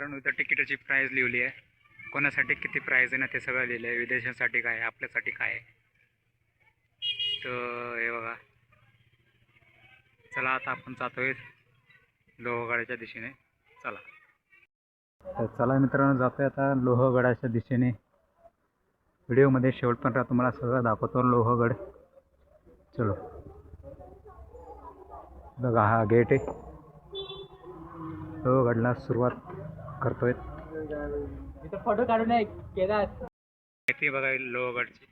मित्रांनो इथं तिकिटाची प्राईज लिहिली आहे. कोणासाठी किती प्राईज आहे ना ते सगळं लिहिलं आहे. विदेशांसाठी काय आहे आपल्यासाठी काय आहे. तर हे बघा. चला आता आपण जातोय लोहगडाच्या दिशेने. चला. तर चला मित्रांनो जातोय आता लोहगडाच्या दिशेने. व्हिडिओमध्ये शेवटपर्यंत तुम्हाला सगळं दाखवतो लोहगड. चलो. बघा हा गेट आहे. लोहगडला सुरुवात करतोय. इथं फोटो काढून आहे बघा लोहगडची.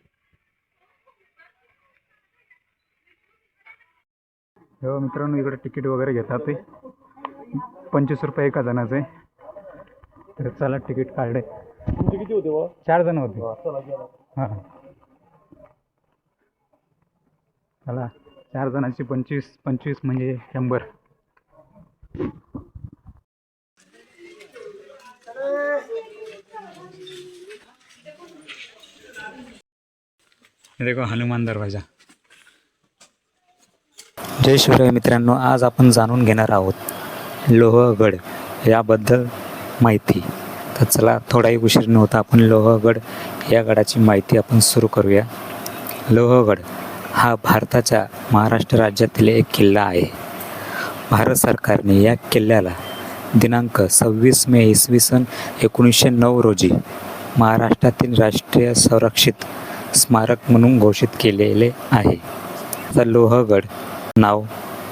हो मित्रांनो इकडे तिकीट वगैरे घेतात ते. पंचवीस रुपये एका जणाचं. आहे तर चला तिकीट काढले. तुमचे किती होते बा चार जण होते. हां. चला चार जणांची पंचवीस पंचवीस म्हणजे शंभर. हे देखो हनुमान दरवाजा. जय शिवराय मित्रांनो आज आपण जाणून घेणार आहोत लोहगड याबद्दल माहिती. तर चला थोडाही उशीर नव्हता आपण लोहगड या गडाची माहिती आपण सुरू करूया. लोहगड हा भारताच्या महाराष्ट्र राज्यातील एक किल्ला आहे. भारत सरकारने या किल्ल्याला दिनांक सव्वीस मे इसवी सन एकोणीसशे नऊ रोजी महाराष्ट्रातील राष्ट्रीय संरक्षित स्मारक म्हणून घोषित केलेले आहे. तर लोहगड नाव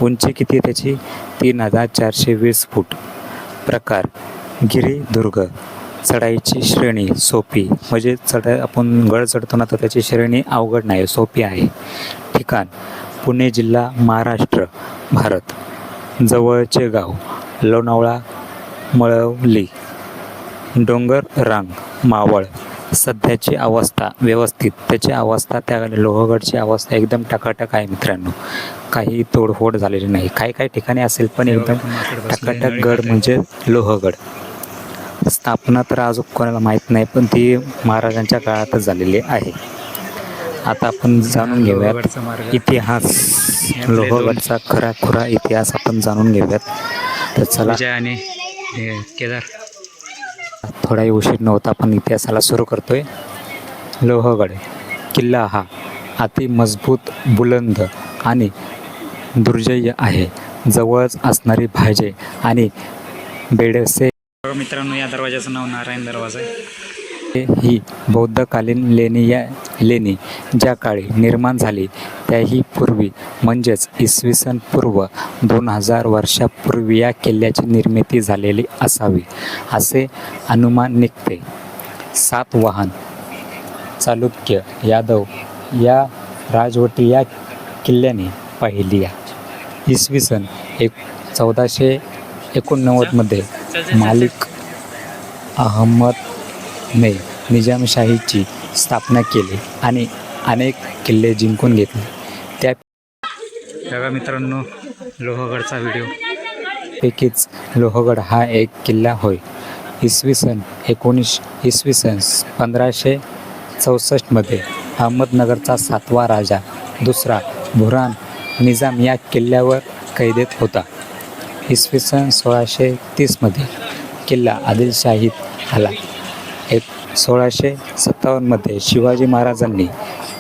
उंची किती त्याची? तीन हजार चारशे वीस फूट. प्रकार गिरीदुर्ग. चढाईची श्रेणी सोपी. म्हणजे चढ आपण गड चढतो ना तर त्याची श्रेणी अवघड नाही सोपी आहे. ठिकाण पुणे जिल्हा महाराष्ट्र भारत. जवळचे गाव लोणावळा मळवली. डोंगर रांग मावळ. सध्याची अवस्था व्यवस्थित त्याची अवस्था त्या लोहगडची अवस्था एकदम टकाटक आहे मित्रांनो. काही तोडफोड झालेली नाही. काही काही ठिकाणी असेल पण एकदम टकाटक गड म्हणजे लोहगड. स्थापना तर अजून कोणाला माहीत नाही पण ती महाराजांच्या काळातच झालेली आहे. आता आपण जाणून घेऊयात इतिहास. लोहगडचा खरा खुरा इतिहास आपण जाणून घेऊयात. तर चला. आणि केदार. थोडाही उशीर नव्हता आपण इतिहासाला सुरू करतोय. लोहगड किल्ला हा अति मजबूत बुलंद आणि दुर्जय आहे. जवळच असणारी भाजे आणि बेडसे. मित्रांनो या दरवाजाचं नाव नारायण दरवाजा आहे. ही बौद्धकालीन लेणी या लेणी ज्या काळी निर्माण झाली त्याही पूर्वी म्हणजेच इसवी सन पूर्व दोन हजार वर्षापूर्वी या किल्ल्याची निर्मिती झालेली असावी असे अनुमान निघते. सातवाहन चालुक्य यादव या राजवटी या किल्ल्याने पाहिली आहे इसवी सन एक चौदाशे एकोणनव्वदमध्ये मालिक अहमदने निजामशाहीची स्थापना केली आणि अनेक किल्ले जिंकून घेतले. त्या बघा मित्रांनो लोहगडचा व्हिडिओ. पैकीच लोहगड हा एक किल्ला होय. इसवी सन एकोणीस इसवी सन पंधराशे चौसष्टमध्ये अहमदनगरचा सातवा राजा दुसरा बुऱ्हान निजाम या किल्ल्यावर कैदेत होता. इसवी सन सोळाशे तीसमध्ये किल्ला आदिलशाहीत आला. सोळाशे सत्तावन्नमध्ये शिवाजी महाराजांनी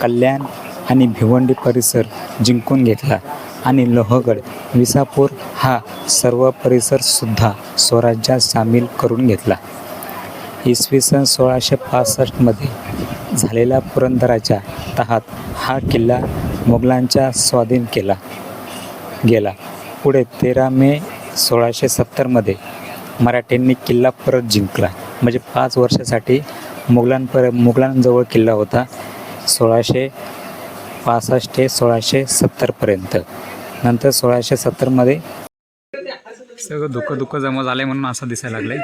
कल्याण आणि भिवंडी परिसर जिंकून घेतला आणि लोहगड विसापूर हा सर्व परिसरसुद्धा स्वराज्यात सामील करून घेतला. इसवी सन सोळाशे पासष्टमध्ये झालेला पुरंदराच्या तहात हा किल्ला मुघलांच्या स्वाधीन केला गेला. पुढे तेरा मे सोळाशे सत्तरमध्ये मराठ्यांनी किल्ला परत जिंकला. म्हणजे पाच वर्षासाठी मुघलांपर मुघलांजवळ किल्ला होता सोळाशे पासष्ट ते सोळाशे सत्तरपर्यंत नंतर सोळाशे सत्तरमध्ये सगळं दुःख दुःख जमा झाले म्हणून असं दिसायला लागले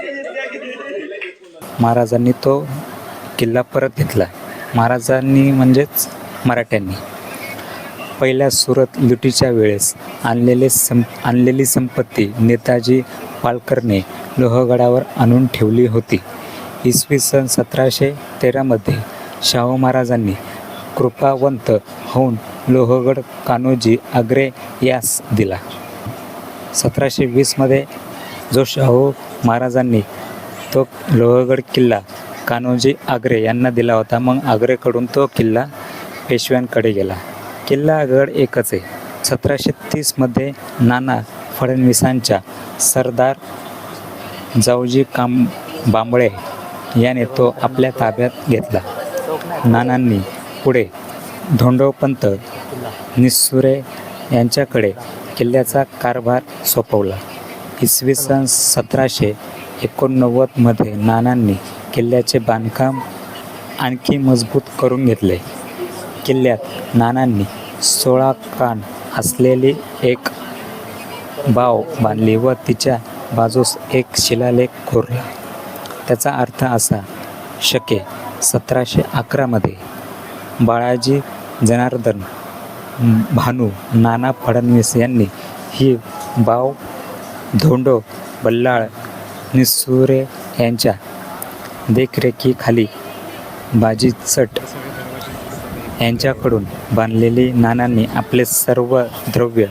महाराजांनी तो किल्ला परत घेतला. महाराजांनी म्हणजेच मराठ्यांनी. पहिल्या सुरत लुटीच्या वेळेस आणलेले सं आणलेली संपत्ती नेताजी पालकरने लोहगडावर आणून ठेवली होती. इसवी सन सतराशे तेरामध्ये शाहू महाराजांनी कृपावंत होऊन लोहगड कान्होजी आग्रे यास दिला. सतराशे वीसमध्ये जो शाहू महाराजांनी तो लोहगड किल्ला कान्होजी आग्रे यांना दिला होता मग आग्रेकडून तो किल्ला पेशव्यांकडे गेला. किल्ला गड एकच आहे. सतराशे तीसमध्ये नाना फडणवीसांच्या सरदार जावजी काम बांबळे याने तो आपल्या ताब्यात घेतला. नानांनी पुढे धोंडोपंत निस्सुरे यांच्याकडे किल्ल्याचा कारभार सोपवला. इसवी सन सतराशे एकोणनव्वदमध्ये नानांनी किल्ल्याचे बांधकाम आणखी मजबूत करून घेतले. किल्ल्यात नानांनी सोळा कान असलेली एक बाव बांधली व तिच्या बाजूस एक शिलालेख कोरला. त्याचा अर्थ असा शके सतराशे अकरामध्ये बाळाजी जनार्दन भानू नाना फडणवीस यांनी ही बाव धोंडो बल्लाळ निसुरे यांच्या देखरेखीखाली बाजी चट यांच्याकडून बांधलेली नानांनी आपले सर्व द्रव्य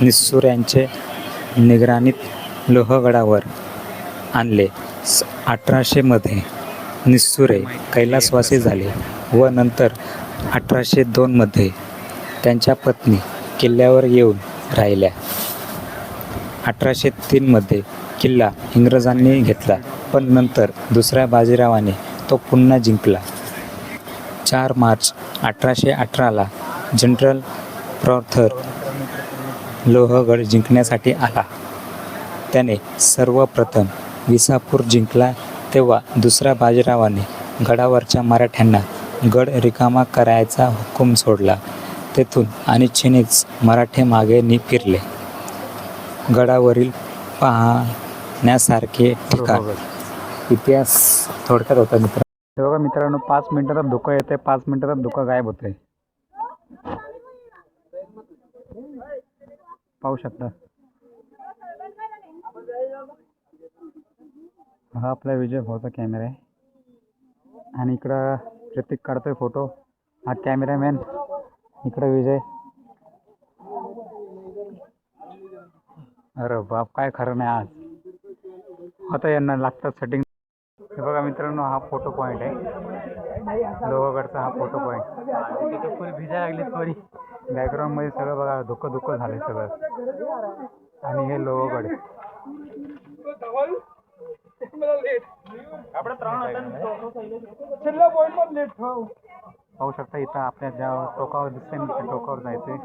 निस्सुऱ्यांचे निगराणीत लोहगडावर आणले. अठराशेमध्ये निस्सुरे कैलासवासी झाले व नंतर अठराशे दोनमध्ये त्यांच्या पत्नी किल्ल्यावर येऊन राहिल्या. अठराशे तीनमध्ये किल्ला इंग्रजांनी घेतला पण नंतर दुसऱ्या बाजीरावाने तो पुन्हा जिंकला. चार मार्च अठराशे अठराला जनरल प्रॉर्थर लोहगड जिंकण्यासाठी आला. त्याने सर्वप्रथम विसापूर जिंकला तेव्हा दुसऱ्या बाजीरावाने गडावरच्या मराठ्यांना गड रिकामा करायचा हुकूम सोडला. तेथून आणि चिनीच मराठे मागे नि फिरले. गडावरील पाहण्यासारखे ठिकाण. इतिहास थोडक्यात होता मित्र. हे बघा मित्रांनो पाच मिनिटात धुकं येते पाच मिनिटात धुकं गायब होते पाहू शकता. हा आपला विजय भाऊचा कॅमेरा आहे. आणि इकडं प्रतीक काढतोय फोटो हा कॅमेरामॅन इकडं विजय. अरे बाप काय खरं नाही आज. आता यांना लागतात सेटिंग हे बघा मित्रांनो हा फोटो पॉईंट आहे. लोहगडचा हा फोटो पॉईंट तिथे फुल भिजा लागली थोडी. बॅकग्राऊंडमध्ये सगळं बघा धुकं धुकं झालं सगळं. आणि हे लोहगड पाहू शकता इथं आपल्या ज्या टोकावर दिसतंय ना त्या टोकावर जायचंय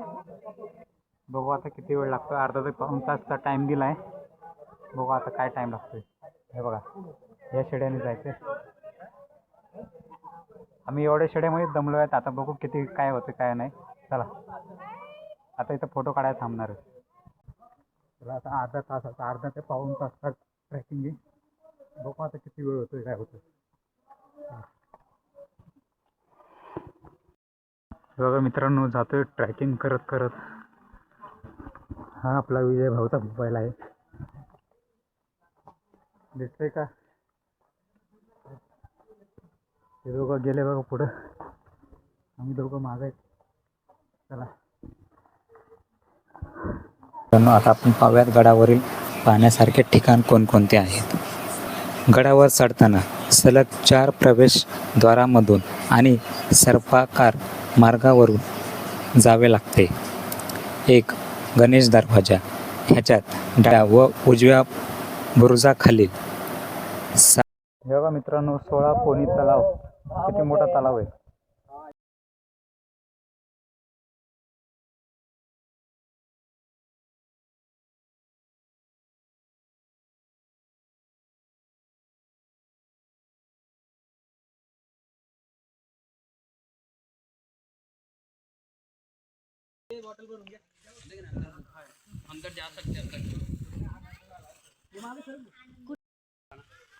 बघू आता किती वेळ लागतो अर्धा ते पाऊण तासचा टाइम दिलाय बघू आता काय टाइम लागतोय हे बघा या शेड्याने जायचंय आम्ही एवढ्या शेड्यामध्ये दमलो आहेत आता बघू किती काय होतं काय नाही चला आता इथं फोटो काढायला थांबणार आहे चला आता अर्धा तासाचा अर्धा ते पाऊण तासचा ट्रेकिंग आहे बघू आता किती वेळ होतोय काय होतं बघा मित्रांनो जातोय ट्रॅकिंग करत करत. हा आपला विजय भाऊचा मोबाईल आहे. दिसतंय का? ते दोघं गेले बघा पुढं. आम्ही दोघं माग चला. मित्रांनो आता आपण पाहूयात गडावरील पाहण्यासारखे ठिकाण कोणकोणते आहेत. गडावर चढताना सलग चार प्रवेशद्वारामधून आणि सर्पाकार मार्गावरून जावे लागते. एक गणेश दरवाजा ह्याच्यात डाव्या व उजव्या बुरुजाखालील सा हे बघा मित्रांनो सोळा कोणी तलाव किती मोठा तलाव आहे.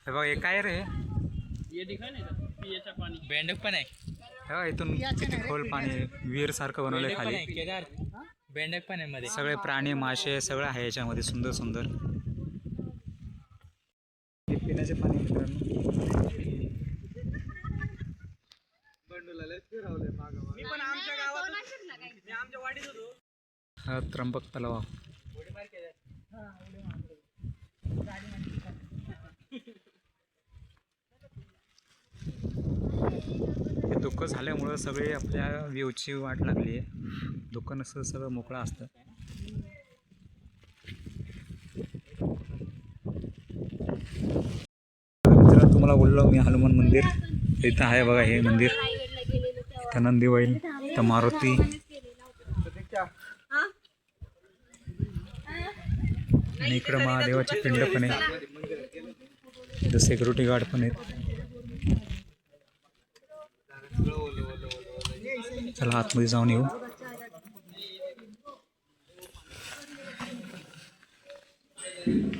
हे बघा हे काय रे? ये पियाचा पाणी. बेंडक पण आहे. हे इथून किती खोल पाणी विहीर सारखं बनवलंय खाली. केदार. बेंडक पण आहे मध्ये. सगळे प्राणी मासे सगळं आहे याच्यामध्ये सुंदर सुंदर. हे पिण्याचे पाणी मित्रांनो. मी पण आमच्या गावात मी आमच्या वाडीत होतो हा त्र्यंबक तलाव. हे दुःख झाल्यामुळं सगळे आपल्या व्ह्यूची वाट लागली आहे. दुःख नसं सगळं मोकळं असतं. तुम्हाला बोललो मी हनुमान मंदिर. इथं आहे बघा हे मंदिर. इथं नंदीवाईल इथं मारुती. आणि इकडं महादेवाची पिंड पण आहे इथं सिक्युरिटी गार्ड पण आहेत. चला आतमध्ये जाऊन येऊ. दूर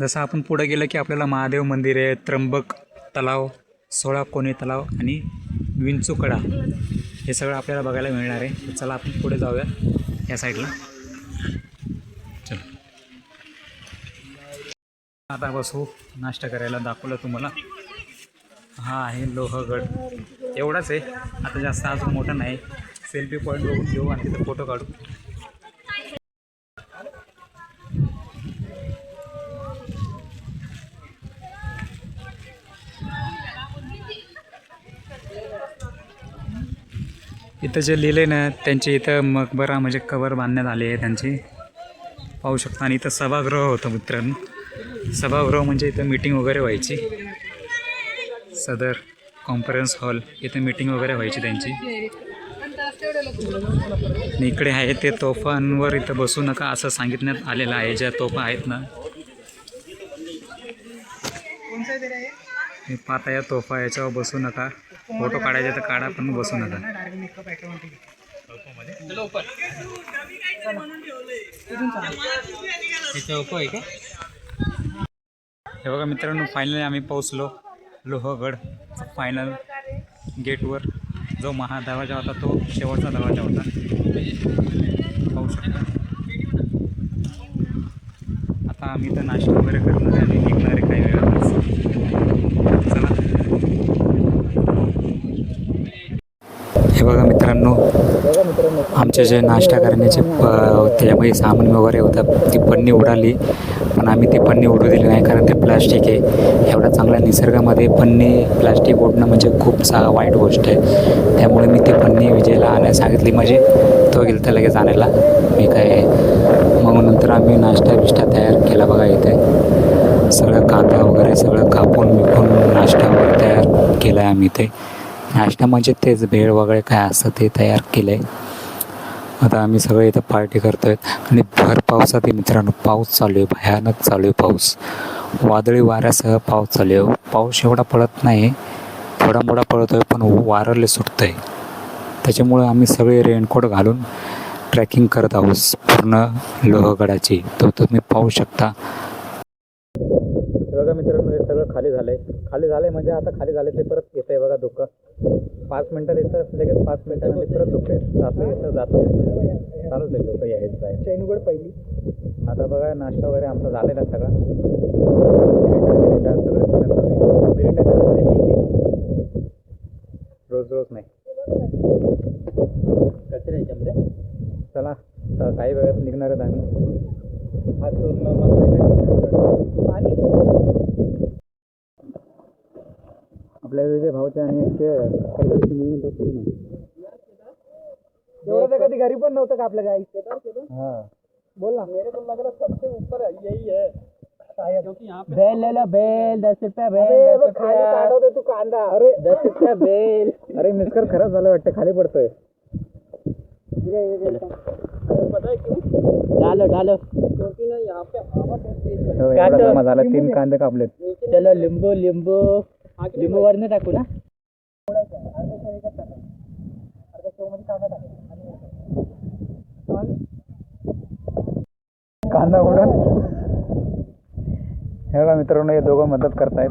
जसं आपण पुढे गेलं की आपल्याला महादेव मंदिर आहे त्र्यंबक तलाव सोळा कोणी तलाव आणि विंचूकडा हे सगळं आपल्याला बघायला मिळणार आहे. चला आपण पुढे जाऊया या साईडला. चला. आता बसू. नाश्ता करायला दाखवलं तुम्हाला. हा आहे लोहगड. एवढाच आहे. आता जास्त अजून मोठं नाही. सेल्फी पॉईंट बघून घेऊ आणि तिथं फोटो काढू. इथं जे लिहिले ना त्यांचे इथं मकबरा म्हणजे कवर बांधण्यात आले आहे त्यांची. पाहू शकता. आणि इथं सभागृह होतं मित्रांनो. सभागृह म्हणजे इथं मीटिंग वगैरे व्हायची. सदर कॉन्फरन्स हॉल इथं मीटिंग वगैरे व्हायची त्यांची. इकडे आहे ते तोफांवर इथं बसू नका असं सांगितण्यात आलेलं आहे. ज्या तोफा आहेत ना. पाहता या तोफा याच्यावर बसू नका. फोटो काढायचे तर काढा पण बसू नका. चलो ओपो आहे का हे बघा मित्रांनो फायनली आम्ही पोहोचलो लोहगड. फायनल गेटवर जो महा दरवाजा होता तो शेवटचा दरवाजा होता. पाहू शकता. आता आम्ही तर नाश्ता वगैरे करणार आहे आणि निघणार आहे काही वेळातच चला हे बघा मित्रांनो आमच्या जे नाश्ता करण्याचे प- त्याच्यामध्ये सामान वगैरे होतं ती पन्नी उडाली. पण आम्ही ती पन्नी उडू दिली नाही कारण ते प्लास्टिक आहे. एवढ्या चांगल्या निसर्गामध्ये पन्नी प्लास्टिक ओढणं म्हणजे खूप सा वाईट गोष्ट आहे. त्यामुळे मी ती पन्नी विजयला आणायला सांगितली. म्हणजे तो गेला तर लगेच आणायला. मी काय मग नंतर आम्ही नाश्ता बिष्टा तयार केला बघा इथे. सगळं कांदा वगैरे सगळं कापून विकून नाश्ता वगैरे तयार केला आहे आम्ही ते नाश्ता म्हणजे तेच भेळ वगैरे काय असतं ते तयार केलं आहे आता आम्ही सगळे इथं पार्टी करतो आहेत आणि भर पावसात मित्रांनो पाऊस चालू आहे भयानक चालू आहे पाऊस. वादळी वाऱ्यासह पाऊस चालू आहे. पाऊस एवढा पडत नाही थोडा मोठा पडतो आहे पण वारले सुटतं आहे त्याच्यामुळे आम्ही सगळे रेनकोट घालून ट्रॅकिंग करत आहोत. पूर्ण लोहगडाची. तो तुम्ही पाहू शकता. बघा मित्रांनो हे सगळं खाली झालंय. खाली झालंय म्हणजे आता खाली झालंय ते परत येतंय बघा दुःख पाच मिनिटात येतं लगेच पाच मिनिटांमध्ये परत दुःख येतं. जातं येतं जातं येतं चालूच आहे लोक यायचं जायचं चैनगड पहिली. आता बघा नाश्ता वगैरे आमचा झालेला सगळा. सगळं आहे. म्हणजे ठीक आहे. रोज रोज नाही. कचरा याच्यामध्ये चला काही वेळात निघणार आहेत आम्ही. पाणी आपल्या विजय भाऊचे आणि एवढं तर कधी घरी पण नव्हतं का आपल्या गाई हां. बोल ना. मेरे को लग रहा सबसे ऊपर यही है. क्योंकि यहाँ पे बेल ले लो बेल दस रुपया बेल दस रुपया। तू कांदा। अरे दस रुपया बेल। अरे मिस्कर खरंच झालं वाटतं खाली पडतोय. पता है क्यों? डालो डालो। क्योंकि ना यहाँ पे हवा बहुत तेज है। हो, एवढा जमा झाला तीन कांदे कापलेत. चलो लिंबू लिंबू। लिंबू वरनं टाकू ना? कांदा उडून. हे बघा मित्रांनो हे दोघं मदत करतायत.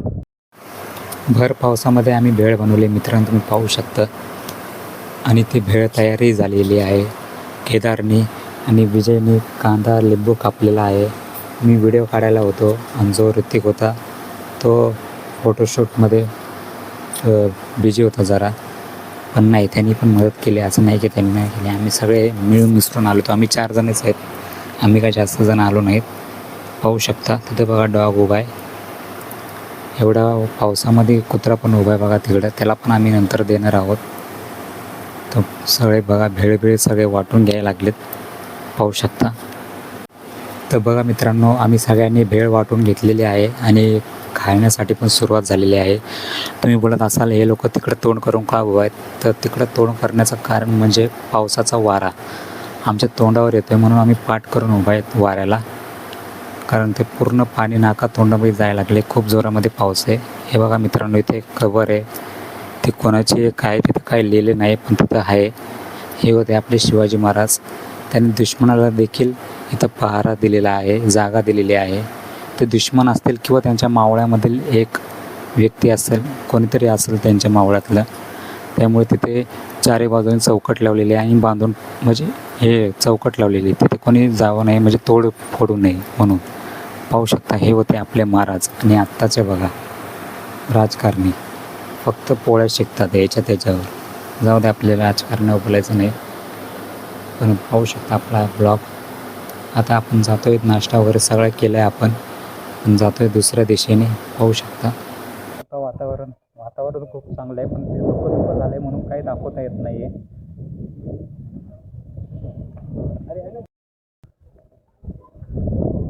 भर पावसामध्ये आम्ही भेळ बनवली. मित्रांनो तुम्ही पाहू शकता. आणि ती भेळ तयारी झालेली आहे. केदारनी आणि विजयने कांदा लिंबू कापलेला आहे. मी व्हिडिओ काढायला होतो आणि जो ऋतिक होता तो फोटोशूटमध्ये बिझी होता जरा. पण नाही त्यांनी पण मदत केली. असं नाही की त्यांनी नाही केली. आम्ही सगळे मिळून मिसळून आलो होतो. आम्ही चार जणच आहेत. आम्ही काय जास्त जण आलो नाहीत. पाहू शकता. तिथे बघा डॉग उभा आहे. एवढा पावसामध्ये कुत्रा पण उभा आहे बघा तिकडं. त्याला पण आम्ही नंतर देणार आहोत. तर सगळे बघा भेळ भेळ सगळे वाटून घ्यायला लागलेत. पाहू शकता. तर बघा मित्रांनो आम्ही सगळ्यांनी भेळ वाटून घेतलेली आहे आणि खाण्यासाठी पण सुरुवात झालेली आहे. तुम्ही बोलत असाल हे लोक तिकडं तोंड करून का उभा आहेत? तर तिकडं तोंड करण्याचं कारण म्हणजे पावसाचा वारा. आमच्या तोंडावर येतो आहे म्हणून आम्ही पाठ करून उभा आहेत वाऱ्याला. कारण ते पूर्ण पाणी नाका तोंडामध्ये जायला लागले. खूप जोरामध्ये पाऊस आहे. हे बघा मित्रांनो इथे कवर आहे. ती कोणाची काय तिथं काय लिहिले नाही पण तिथं आहे. हे होते आपले शिवाजी महाराज. त्यांनी दुश्मनाला देखील इथं पहारा दिलेला आहे जागा दिलेली आहे. ते दुश्मन असतील किंवा त्यांच्या मावळ्यामधील एक व्यक्ती असेल कोणीतरी असेल त्यांच्या मावळ्यातलं त्यामुळे तिथे चारी बाजूने चौकट लावलेली आहे आणि बांधून म्हणजे हे चौकट लावलेली तिथे कोणी जावं नाही म्हणजे तोड फोडू नये म्हणून. पाहू शकता हे होते आपले महाराज. आणि आत्ताचे बघा राजकारणी. फक्त पोळ्या शिकतात याच्या त्याच्यावर. जाऊ दे आपल्याला राजकारणी बोलायचं नाही. पण पाहू शकता आपला ब्लॉग. आता आपण जातोय नाश्ता वगैरे सगळं केलं आहे आपण. पण जातोय दुसऱ्या दिशेने पाहू शकता. आता वातावरण वातावरण खूप चांगलं आहे पण ते धुकं धुकं झालं आहे म्हणून काही दाखवता येत नाही आहे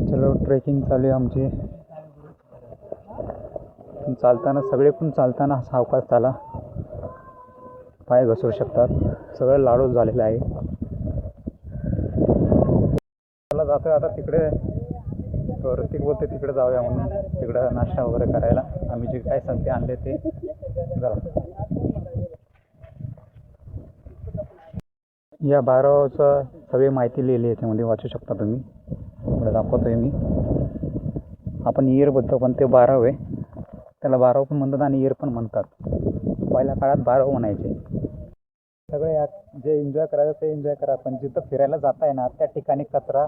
चलो ट्रेकिंग चालू आहे आमची. पण चालताना सगळे पण चालताना सावकाश चाला. पाय घसरू शकतात. सगळं लाडू झालेलं आहे. जातो आहे आता तिकडे तो ऋतिक बोलते तिकडे जाऊया म्हणून. तिकडं नाश्ता वगैरे करायला. आम्ही जे काय संते आणले ते जरा. या बारावचं सगळी माहिती लिहिली आहे त्यामध्ये वाचू शकता तुम्ही. पुढे दाखवतोय मी. आपण इयर बोलतो पण ते बाराव आहे. त्याला बाराव पण म्हणतात आणि इयर पण म्हणतात. पहिल्या काळात बाराव म्हणायचे. सगळे या जे एन्जॉय करायचं ते एन्जॉय करा. पण जिथं फिरायला जाताय ना त्या ठिकाणी कचरा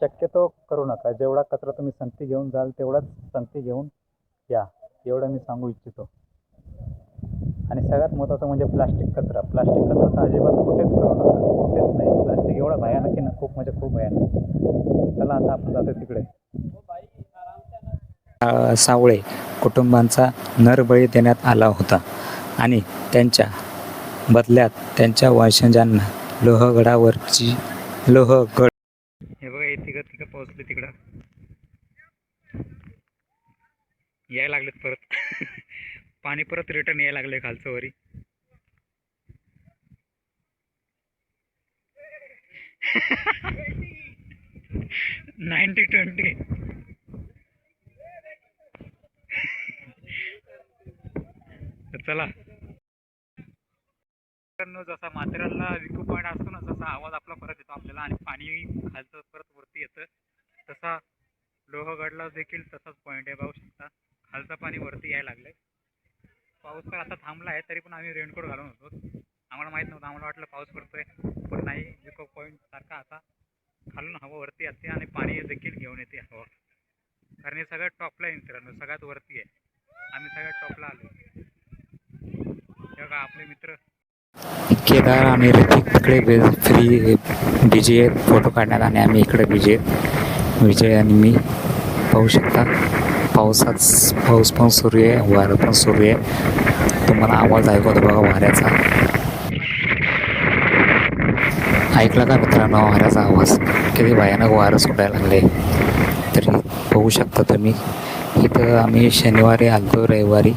शक्यतो करू नका. जेवढा कचरा तुम्ही संगती घेऊन जाल तेवढाच संगती घेऊन या. एवढं मी सांगू इच्छितो. आणि सगळ्यात महत्त्वाचं म्हणजे प्लास्टिक कचरा. प्लास्टिक कचरा तर अजिबात कुठेच करू नका. कुठेच नाही. प्लास्टिक एवढा भयानक की ना खूप म्हणजे खूप भयानक. चला आता आपण जातो तिकडे. सावळे कुटुंबांचा नरबळी देण्यात आला होता. आणि त्यांच्या बदल्यात त्यांच्या वंशजांना लोहगडावरची लोहगड हे बघा हे तिघं तिघं पोहोचले तिकडं यायला लागलेत परत पाणी परत रिटर्न यायला लागले खालचं वरी. नाईन्टी ट्वेंटी तर चला. जसा माथेरानला विकू पॉईंट असतो ना जसा आवाज आपला परत येतो आपल्याला आणि पाणी खालचं परत वरती येतं. तसा लोहगडला देखील तसाच पॉईंट आहे पाहू शकता. खालचं पाणी वरती यायला लागलंय. पाऊस तर आता थांबला आहे तरी पण आम्ही रेनकोट घालून होतो. आम्हाला माहीत नव्हतं आम्हाला वाटलं पाऊस पडतोय पण नाही विको पॉईंट सारखा आता खालून हवा वरती येते आणि पाणी देखील घेऊन येते हवा. कारण हे सगळ्यात टॉपला आहे मित्रांनो सगळ्यात वरती आहे. आम्ही सगळ्यात टॉपला आलो. तेव्हा आपले मित्र. केदार आणि ऋतिक तिकडे फ्री बिजी आहेत. फोटो काढण्यात आणि आम्ही इकडे बिजी आहेत. विजय आणि मी पाहू शकता. पावसाच पाऊस पण सुरू आहे वारं पण सुरू आहे. तुम्हाला आवाज ऐकू होता बघा वाऱ्याचा. ऐकला का मित्रांनो वाऱ्याचा आवाज? किती भयानक वारं सुटायला लागले. तरी बघू शकता तुम्ही. इथं आम्ही शनिवारी आलतो रविवारी.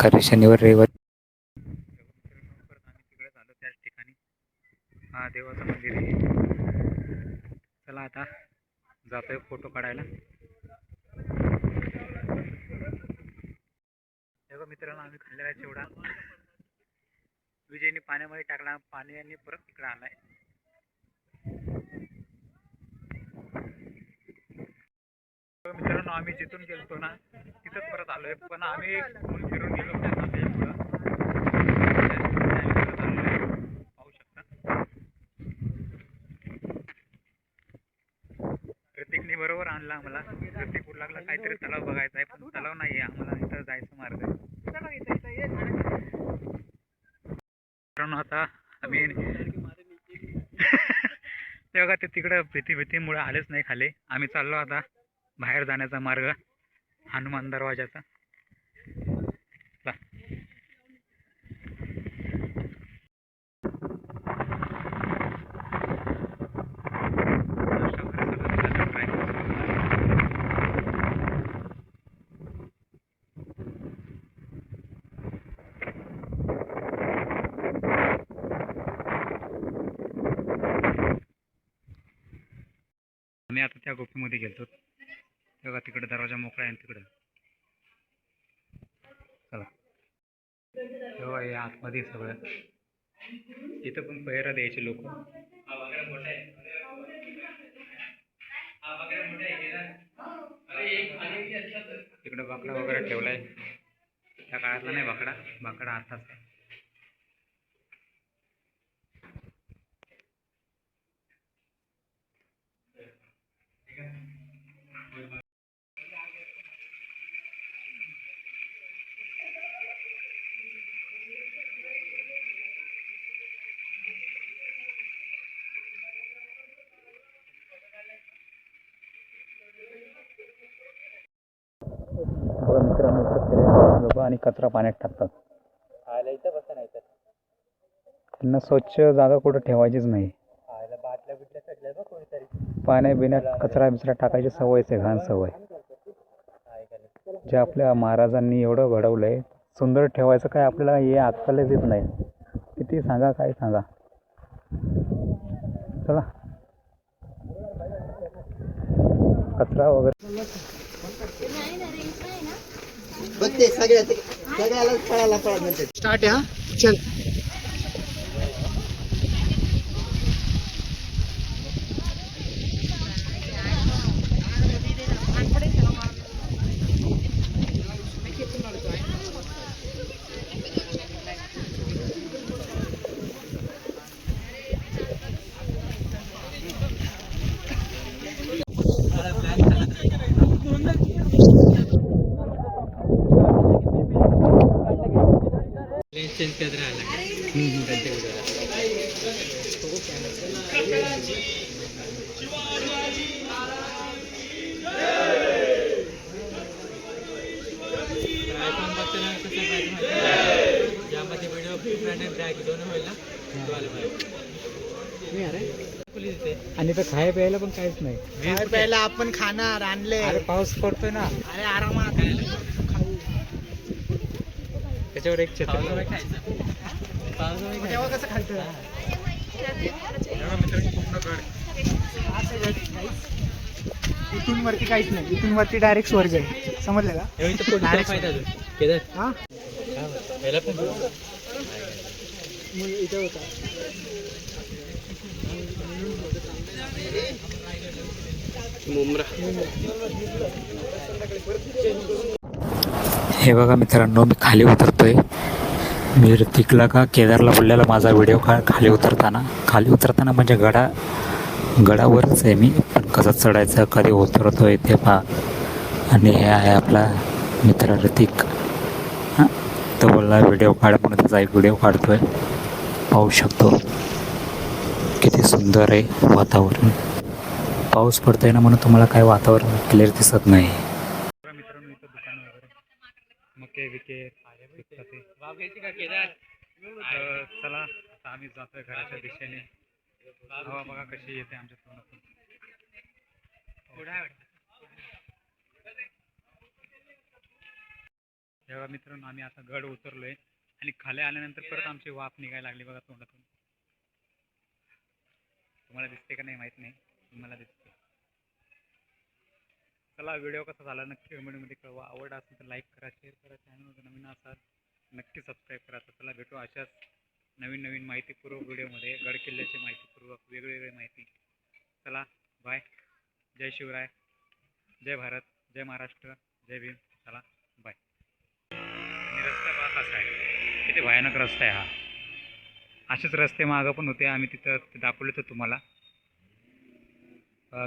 कारण शनिवारी रविवारी तिकडे त्याच ठिकाणी हा देवाचं मंदिर आहे. चला आता जातोय फोटो काढायला. हे बघा मित्रांनो आम्ही खाल्लेला आहे चिवडा. विजयने पाण्यामध्ये टाकला पाण्याने परत तिकडे आलाय मित्रांनो आम्ही जिथून गेलतो ना तिथंच परत आलोय. पण आम्ही फिरून गेलो त्यांना पुढं. पाहू शकता. प्रतीकने बरोबर आणला आम्हाला. प्रतीक लागला काहीतरी तलाव बघायचा आहे पण तलाव नाही आहे आम्हाला इथं जायचं मार्ग आहे मित्रांनो आता आम्ही ते बघा ते तिकडं भीती भीतीमुळे आलेच नाही खाली. आम्ही चाललो आता बाहेर जाण्याचा मार्ग हनुमान दरवाजाचा चला. नाश्ता वगैरे सगळं तिथं try करू. आम्ही आता त्या गुफेमध्ये गेलतो तेव्हा तिकडे दरवाजा मोकळा आहे तिकडे चला तेव्हा आतमध्ये सगळं. इथं पण पहिरा द्यायचे लोक. तिकडं बाकडा वगैरे ठेवलाय. त्या काळातला नाही बाकडा बाकडा आताच. लोक आणि कचरा पाण्यात टाकतात. खायला इथं बसा नाही तर. त्यांना स्वच्छ जागा कुठं ठेवायचीच नाही. खायला बाटल्या बिटल्या सगळ्या बघ कोणीतरी. पाण्या बिण्यात कचरा बिचरा टाकायची सवयच आहे घाण सवय. काय करायचं जे आपल्या महाराजांनी एवढं घडवलंय सुंदर ठेवायचं काय आपल्याला हे आजकालच येत नाही. किती सांगा काय सांगा. चला. कचरा वगैरे बघ ते सगळ्या सगळ्याला कळायला कळा म्हणजे स्टार्ट हा? चल. चेंज करत राहिला ज्यामध्ये व्हिडिओ फ्रंट अँड बॅक दोन होईल ना. आणि तर खाय प्यायला पण काहीच नाही. पहिला आपण खाणार आणले अरे पाऊस पडतोय ना. अरे आरामात. त्याच्यावर एक छत्री. तेव्हा कसं खायचं? इथून वरती काहीच नाही. इथून वरती डायरेक्ट स्वर्ग आहे. समजलं का? फायदा? केदार, हा? पण इथं होता. हे बघा मित्रांनो मी खाली उतरतोय. मी ऋतिकला का? केदारला बोललेला माझा व्हिडिओ का खाली उतरताना. खाली उतरताना म्हणजे गडा गडावरच आहे मी. पण कसं चढायचं कधी उतरतोय ते पहा. आणि हे आहे आपला मित्र ऋतिक. हां? तो बोलला व्हिडिओ काढ म्हणून त्याचा एक व्हिडिओ काढतोय. पाहू शकतो. किती सुंदर आहे वातावरण. पाऊस पडतोय ना म्हणून तुम्हाला काय वातावरण क्लिअर दिसत नाही. मके विके ते. तर चला आता आम्ही जातोय घराच्या दिशेने. हवा बघा कशी येते आमच्या तोंडातून. तेव्हा मित्रांनो आम्ही आता गड उतरलोय आणि खाली आल्यानंतर परत आमची वाफ निघायला लागली बघा तोंडातून. तुम्हाला दिसते का नाही माहीत नाही. मला दिसते. चला व्हिडिओ कसा झाला नक्की कमेंटमध्ये कळवा. आवड असेल तर लाईक करा शेअर करा. चॅनलवर नवीन असाल नक्की सबस्क्राईब करा. तर चला भेटू अशाच नवीन नवीन माहितीपूर्वक व्हिडिओमध्ये. गड किल्ल्याची माहितीपूर्वक वेगवेगळी माहिती. चला बाय जय शिवराय. जय भारत. जय महाराष्ट्र. जय भीम. चला बाय आणि रस्ता बघा कसा आहे. किती भयानक रस्ता आहे हा. असेच रस्ते मागं पण होते. आम्ही तिथं ते दाखवले तर तुम्हाला.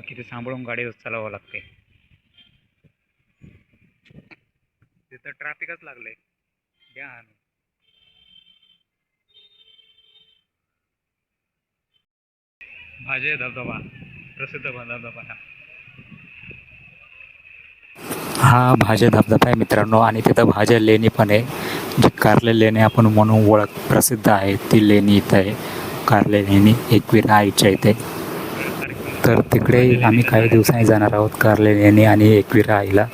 किती सांभाळून गाडी चालवावं लागते. इथं ट्रॅफिकच लागलंय. द्या आणून. भाजे धबधबा प्रसिद्ध धबधबा हा. हा भाज्या धबधबा आहे मित्रांनो आणि तिथं भाज्या लेणी पण आहे. जी कारले लेणी आपण म्हणून ओळख प्रसिद्ध आहे ती लेणी इथं आहे. कारले लेणी एकविरा आईच्या इथे. तर तिकडे आम्ही काही दिवसांनी जाणार आहोत कारले लेणी आणि एकविरा आईला.